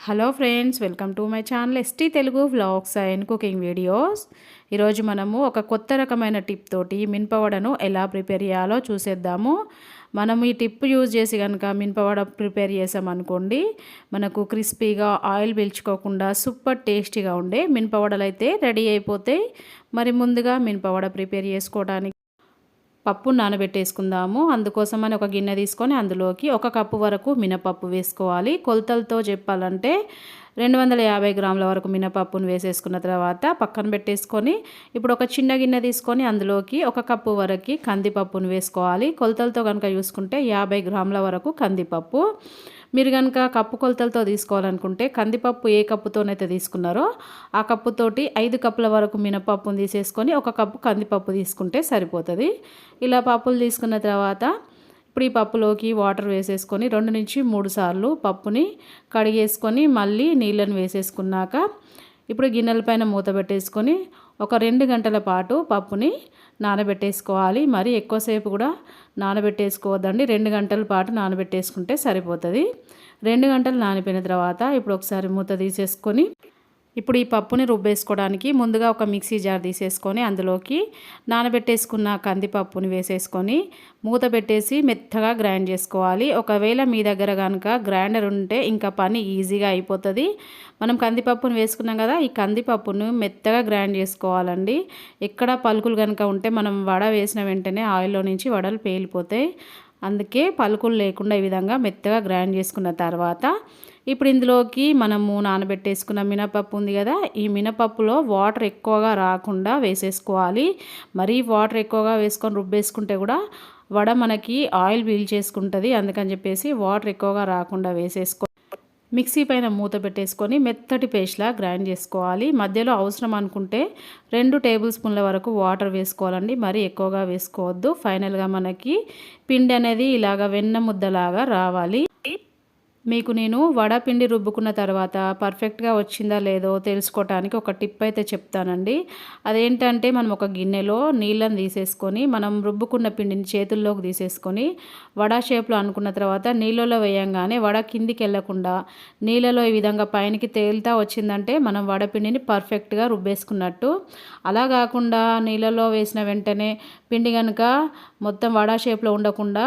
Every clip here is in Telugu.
Hello friends welcome to my channel ST Telugu vlogs and cooking videos ఈరోజు మనము ఒక కొత్త రకమైన టిప్ తోటి మినపవడను ఎలా ప్రిపేర్ చేయాలో చూసేద్దాము. మనం ఈ టిప్ యూజ్ చేసి కనుక మినపవడ ప్రిపేర్ చేసామనుకోండి మనకు క్రిస్పీగా ఆయిల్ పీల్చుకోకుండా సూపర్ టేస్టీగా ఉండే మినపవడలు అయితే రెడీ అయిపోతాయి. మరి ముందుగా మినపవడ ప్రిపేర్ చేసుకోవడానికి పప్పు నానబెట్టేసుకుందాము. అందుకోసమని ఒక గిన్నె తీసుకొని అందులోకి ఒక కప్పు వరకు మినపప్పు వేసుకోవాలి. కొలతలతో చెప్పాలంటే రెండు వందల యాభై గ్రాముల వరకు మినపప్పును వేసేసుకున్న తర్వాత పక్కన పెట్టేసుకొని ఇప్పుడు ఒక చిన్న గిన్నె తీసుకొని అందులోకి ఒక కప్పు వరకు కందిపప్పును వేసుకోవాలి. కొలతలతో కనుక చూసుకుంటే యాభై గ్రాముల వరకు కందిపప్పు. మీరు కనుక కప్పు కొలతలతో తీసుకోవాలనుకుంటే కందిపప్పు ఏ కప్పుతోనైతే తీసుకున్నారో ఆ కప్పుతోటి ఐదు కప్పుల వరకు మినపప్పును తీసేసుకొని ఒక కప్పు కందిపప్పు తీసుకుంటే సరిపోతుంది. ఇలా పప్పులు తీసుకున్న తర్వాత ఇప్పుడు ఈ పప్పులోకి వాటర్ వేసేసుకొని రెండు నుంచి మూడు సార్లు పప్పుని కడిగేసుకొని మళ్ళీ నీళ్ళని వేసేసుకున్నాక ఇప్పుడు గిన్నెల పైన మూత పెట్టేసుకొని ఒక రెండు గంటల పాటు పప్పుని నానబెట్టేసుకోవాలి. మరి ఎక్కువసేపు కూడా నానబెట్టేసుకోవద్దండి. రెండు గంటల పాటు నానబెట్టేసుకుంటే సరిపోతుంది. రెండు గంటలు నానిపోయిన తర్వాత ఇప్పుడు ఒకసారి మూత తీసేసుకొని ఇప్పుడు ఈ పప్పుని రుబ్బేసుకోవడానికి ముందుగా ఒక మిక్సీ జార్ తీసేసుకొని అందులోకి నానబెట్టేసుకున్న కందిపప్పుని వేసేసుకొని మూత పెట్టేసి మెత్తగా గ్రైండ్ చేసుకోవాలి. ఒకవేళ మీ దగ్గర కనుక గ్రైండర్ ఉంటే ఇంకా పని ఈజీగా అయిపోతుంది. మనం కందిపప్పును వేసుకున్నాం కదా ఈ కందిపప్పును మెత్తగా గ్రైండ్ చేసుకోవాలండి. ఎక్కడ పలుకులు కనుక ఉంటే మనం వడ వేసిన వెంటనే ఆయిల్లో నుంచి వడలు పేలిపోతాయి. అందుకే పలుకులు లేకుండా ఈ విధంగా మెత్తగా గ్రైండ్ చేసుకున్న తర్వాత ఇప్పుడు ఇందులోకి మనము నానబెట్టేసుకున్న మినపప్పు ఉంది కదా ఈ మినపప్పులో వాటర్ ఎక్కువగా రాకుండా వేసేసుకోవాలి. మరీ వాటర్ ఎక్కువగా వేసుకొని రుబ్బేసుకుంటే కూడా వడ మనకి ఆయిల్ పీల్ చేసుకుంటుంది అందుకని చెప్పేసి వాటర్ ఎక్కువగా రాకుండా వేసేసుకో మిక్సీ పైన మూత పెట్టేసుకొని మెత్తటి పేస్ట్లా గ్రైండ్ చేసుకోవాలి. మధ్యలో అవసరం అనుకుంటే రెండు టేబుల్ స్పూన్ల వరకు వాటర్ వేసుకోవాలండి మరీ ఎక్కువగా వేసుకోవద్దు. ఫైనల్గా మనకి పిండి అనేది ఇలాగ వెన్న ముద్దలాగా రావాలి. మీకు నేను వడపిండి రుబ్బుకున్న తర్వాత పర్ఫెక్ట్గా వచ్చిందా లేదో తెలుసుకోవటానికి ఒక టిప్ అయితే చెప్తానండి. అదేంటంటే మనం ఒక గిన్నెలో నీళ్ళని తీసేసుకొని మనం రుబ్బుకున్న పిండిని చేతుల్లోకి తీసేసుకొని వడ షేప్లో అనుకున్న తర్వాత నీళ్ళలో వేయంగానే వడ కిందికి వెళ్ళకుండా నీళ్ళలో ఈ విధంగా పైనకి తేలుతా వచ్చిందంటే మనం వడపిండిని పర్ఫెక్ట్గా రుబ్బేసుకున్నట్టు. అలా కాకుండా నీళ్ళలో వేసిన వెంటనే పిండి కనుక మొత్తం వడ షేప్లో ఉండకుండా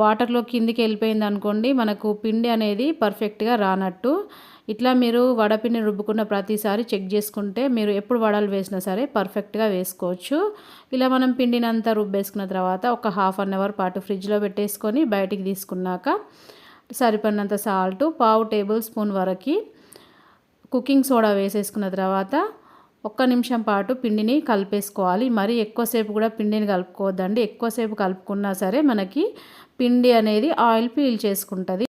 వాటర్లో కిందికి వెళ్ళిపోయింది అనుకోండి మనకు పిండి అనేది పర్ఫెక్ట్గా రానట్టు. ఇట్లా మీరు వడపిండి రుబ్బుకున్న ప్రతిసారి చెక్ చేసుకుంటే మీరు ఎప్పుడు వడలు వేసినా సరే పర్ఫెక్ట్గా వేసుకోవచ్చు. ఇలా మనం పిండిని అంతా రుబ్బేసుకున్న తర్వాత ఒక హాఫ్ అన్ అవర్ పాటు ఫ్రిడ్జ్లో పెట్టేసుకొని బయటికి తీసుకున్నాక సరిపడినంత సాల్ట్ పావు టేబుల్ స్పూన్ వరకు కుకింగ్ సోడా వేసేసుకున్న తర్వాత ఒక్క నిమిషం పాటు పిండిని కలిపేసుకోవాలి. మరి ఎక్కువసేపు కూడా పిండిని కలుపుకోవద్దండి. ఎక్కువసేపు కలుపుకున్నా సరే మనకి పిండి అనేది ఆయిల్ పీల్ చేసుకుంటుంది.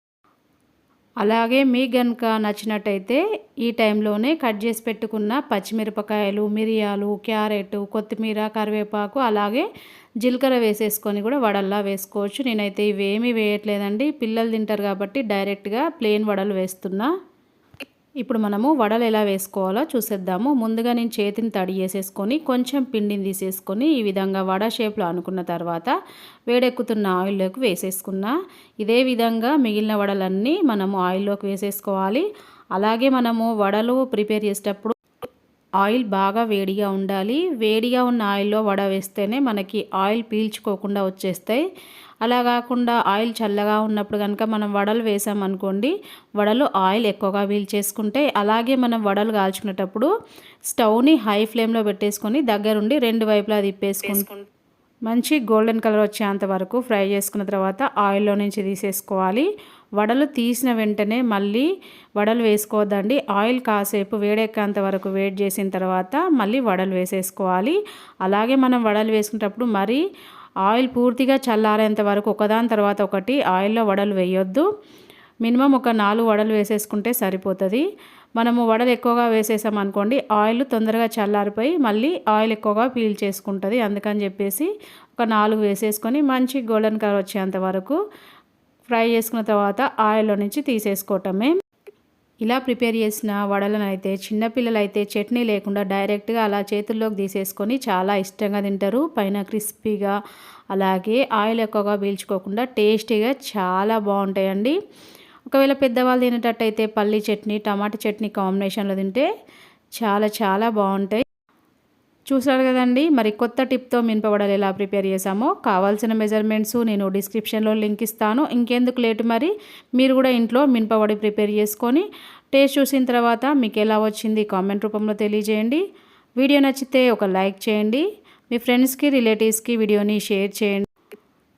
అలాగే మీ గనుక నచ్చినట్టయితే ఈ టైంలోనే కట్ చేసి పెట్టుకున్న పచ్చిమిరపకాయలు మిరియాలు క్యారెట్ కొత్తిమీర కరివేపాకు అలాగే జీలకర్ర వేసేసుకొని కూడా వడల్లా వేసుకోవచ్చు. నేనైతే ఇవేమీ వేయట్లేదండి. పిల్లలు తింటారు కాబట్టి డైరెక్ట్గా ప్లెయిన్ వడలు వేస్తున్నా. ఇప్పుడు మనము వడలు ఎలా వేసుకోవాలో చూసేద్దాము. ముందుగా నేను చేతిని తడి చేసేసుకొని కొంచెం పిండిని తీసేసుకొని ఈ విధంగా వడ షేప్లో అనుకున్న తర్వాత వేడెక్కుతున్న ఆయిల్లోకి వేసేసుకున్నా ఇదే విధంగా మిగిలిన వడలన్నీ మనము ఆయిల్లోకి వేసేసుకోవాలి. అలాగే మనము వడలు ప్రిపేర్ చేసేటప్పుడు ఆయిల్ బాగా వేడిగా ఉండాలి. వేడిగా ఉన్న ఆయిల్లో వడ వేస్తేనే మనకి ఆయిల్ పీల్చుకోకుండా వచ్చేస్తాయి. అలా కాకుండా ఆయిల్ చల్లగా ఉన్నప్పుడు కనుక మనం వడలు వేసామనుకోండి వడలు ఆయిల్ ఎక్కువగా చేసుకుంటే అలాగే మనం వడలు కాల్చుకునేటప్పుడు స్టవ్ని హై ఫ్లేమ్లో పెట్టేసుకొని దగ్గరుండి రెండు వైపులా తిప్పేసుకుంటు మంచి గోల్డెన్ కలర్ వచ్చేంత వరకు ఫ్రై చేసుకున్న తర్వాత ఆయిల్లో నుంచి తీసేసుకోవాలి. వడలు తీసిన వెంటనే మళ్ళీ వడలు వేసుకోవద్దండి. ఆయిల్ కాసేపు వేడెక్కేంత వరకు వేడి చేసిన తర్వాత మళ్ళీ వడలు వేసేసుకోవాలి. అలాగే మనం వడలు వేసుకునేటప్పుడు మరీ ఆయిల్ పూర్తిగా చల్లారేంత వరకు ఒకదాని తర్వాత ఒకటి ఆయిల్లో వడలు వేయొద్దు. మినిమం ఒక నాలుగు వడలు వేసేసుకుంటే సరిపోతుంది. మనము వడలు ఎక్కువగా వేసేసాం అనుకోండి ఆయిల్ తొందరగా చల్లారిపోయి మళ్ళీ ఆయిల్ ఎక్కువగా పీల్ చేసుకుంటుంది. అందుకని చెప్పేసి ఒక నాలుగు వేసేసుకొని మంచి గోల్డెన్ కలర్ వచ్చేంత వరకు ఫ్రై చేసుకున్న తర్వాత ఆయిల్లో నుంచి తీసేసుకోవటమే. ఇలా ప్రిపేర్ చేసిన వడలను అయితే చిన్నపిల్లలు అయితే చట్నీ లేకుండా డైరెక్ట్గా అలా చేతుల్లోకి తీసేసుకొని చాలా ఇష్టంగా తింటారు. పైన క్రిస్పీగా అలాగే ఆయిల్ ఎక్కువగా పీల్చుకోకుండా టేస్టీగా చాలా బాగుంటాయండి. ఒకవేళ పెద్దవాళ్ళు తినేటట్టయితే పల్లి చట్నీ టమాటా చట్నీ కాంబినేషన్లో తింటే చాలా చాలా బాగుంటాయి. చూసారు కదండి. మరి కొత్త టిప్తో మినపవడలు ఎలా ప్రిపేర్ చేసామో కావాల్సిన మెజర్మెంట్స్ నేను డిస్క్రిప్షన్లో లింక్ ఇస్తాను. ఇంకెందుకు లేటు మరి? మీరు కూడా ఇంట్లో మినపవడి ప్రిపేర్ చేసుకొని టేస్ట్ చూసిన తర్వాత మీకు ఎలా వచ్చింది కామెంట్ రూపంలో తెలియజేయండి. వీడియో నచ్చితే ఒక లైక్ చేయండి. మీ ఫ్రెండ్స్కి రిలేటివ్స్కి వీడియోని షేర్ చేయండి.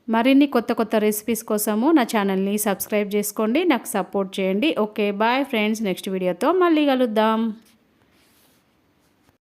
మరిన్ని కొత్త కొత్త రెసిపీస్ కోసము నా ఛానల్ని సబ్స్క్రైబ్ చేసుకోండి. నాకు సపోర్ట్ చేయండి. Okay bye friends. నెక్స్ట్ వీడియోతో మళ్ళీ కలుద్దాం.